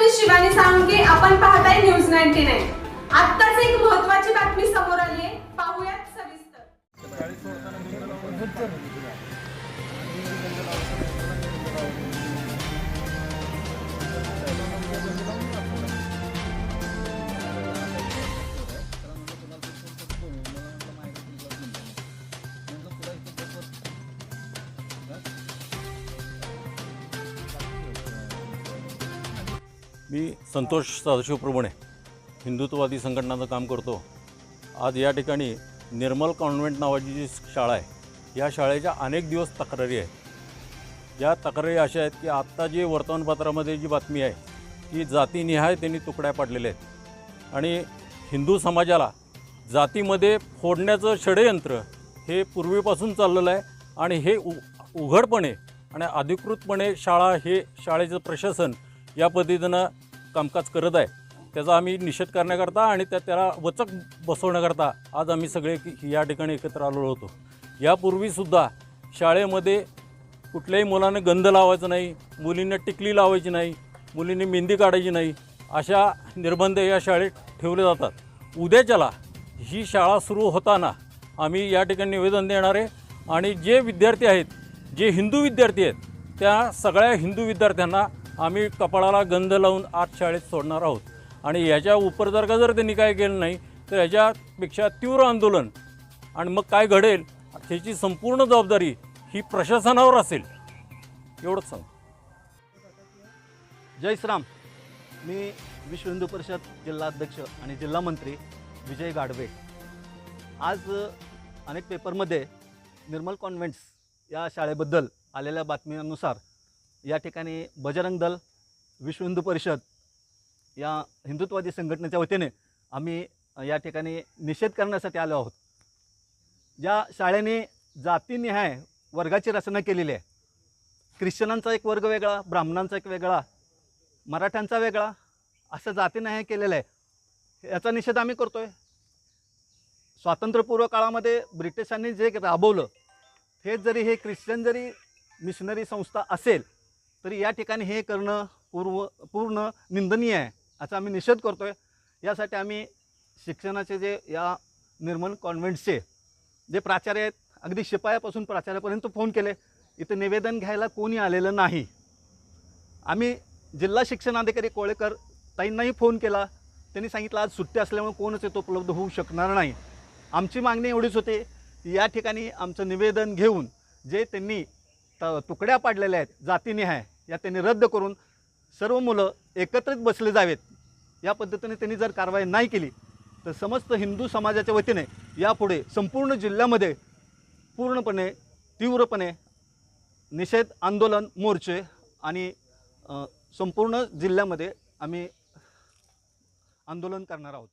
मी शिवानी सांगे आपण पाहताय न्यूज नाईन्टी नाईन. आत्ताच एक महत्वाची बातमी समोर आली आहे पाहूयात सविस्तर. मी संतोष सदाशिव प्रभुणे हिंदुत्ववादी संघटनाचं काम करतो. आज या ठिकाणी निर्मल कॉन्व्हेंट नावाची जी शाळा आहे या शाळेच्या अनेक दिवस तक्रारी आहेत. या तक्रारी अशा आहेत की आत्ता जी वर्तमानपत्रामध्ये जी बातमी आहे ती जातीनिहाय त्यांनी तुकड्या पाडलेल्या आहेत. आणि हिंदू समाजाला जातीमध्ये फोडण्याचं षडयंत्र हे पूर्वीपासून चाललेलं आहे आणि हे उ उघडपणे आणि अधिकृतपणे शाळा हे शाळेचं प्रशासन या पद्धतीनं कामकाज करत आहे. त्याचा आम्ही निषेध करण्याकरता आणि त्या त्याला वचक बसवण्याकरता आज आम्ही सगळे या ठिकाणी एकत्र आलेलो होतो. यापूर्वीसुद्धा शाळेमध्ये कुठल्याही मुलांना गंध लावायचं नाही मुलींना टिकली लावायची नाही मुलींनी मेहंदी काढायची नाही अशा निर्बंध या शाळेत ठेवले जातात. उद्याच्याला ही शाळा सुरू होताना आम्ही या ठिकाणी निवेदन देणार आहे आणि जे विद्यार्थी आहेत जे हिंदू विद्यार्थी आहेत त्या सगळ्या हिंदू विद्यार्थ्यांना आम्ही कपाळाला गंध लावून आत शाळेत सोडणार आहोत. आणि ह्याच्या उपरदर्गा जर त्यांनी काय केलं नाही तर ह्याच्यापेक्षा तीव्र आंदोलन आणि मग काय घडेल ह्याची संपूर्ण जबाबदारी ही प्रशासनावर असेल. एवढंच सांग जय श्राम मी विश्व हिंदू परिषद जिल्हा अध्यक्ष आणि जिल्हा मंत्री विजय गाडवे. आज अनेक पेपरमध्ये निर्मल कॉन्व्हेंट्स या शाळेबद्दल आलेल्या बातम्यांनुसार या ठिकाणी बजरंग दल विश्व हिंदू परिषद या हिंदुत्ववादी संघटनेच्या वतीने आम्ही या ठिकाणी निषेध करण्यासाठी आलो आहोत. ज्या शाळेने जातीनिहाय वर्गाची रचना केलेली आहे ख्रिश्चनांचा एक वर्ग वेगळा ब्राह्मणांचा एक वेगळा मराठ्यांचा वेगळा असं जातीनं हे केलेलं आहे याचा निषेध आम्ही करतो आहे स्वातंत्र्यपूर्व काळामध्ये ब्रिटिशांनी जे राबवलं हे जरी हे ख्रिश्चन जरी मिशनरी संस्था असेल तरी या ठिकाणी हे करणं पूर्व पूर्ण निंदनीय आहे असा आम्ही निषेध करतो आहे यासाठी आम्ही शिक्षणाचे जे या निर्मल कॉन्व्हेंटचे जे प्राचार्य आहेत अगदी शिपायापासून प्राचार्यापर्यंत फोन केले. इथं निवेदन घ्यायला कोणी आलेलं नाही. आम्ही जिल्हा शिक्षणाधिकारी कोळेकर ताईंनाही फोन केला. त्यांनी सांगितलं आज सुट्टी असल्यामुळे कोणच इथं उपलब्ध होऊ शकणार नाही. आमची मागणी एवढीच होती या ठिकाणी आमचं निवेदन घेऊन जे त्यांनी त तुकड्या पाडलेल्या आहेत जातीने आहे या त्यांनी रद्द करून सर्व मुलं एकत्रित बसले जावेत. या पद्धतीने त्यांनी जर कारवाई नाही केली तर समस्त हिंदू समाजाच्या वतीने यापुढे संपूर्ण जिल्ह्यामध्ये पूर्णपणे तीव्रपणे निषेध आंदोलन मोर्चे आणि संपूर्ण जिल्ह्यामध्ये आम्ही आंदोलन करणार आहोत.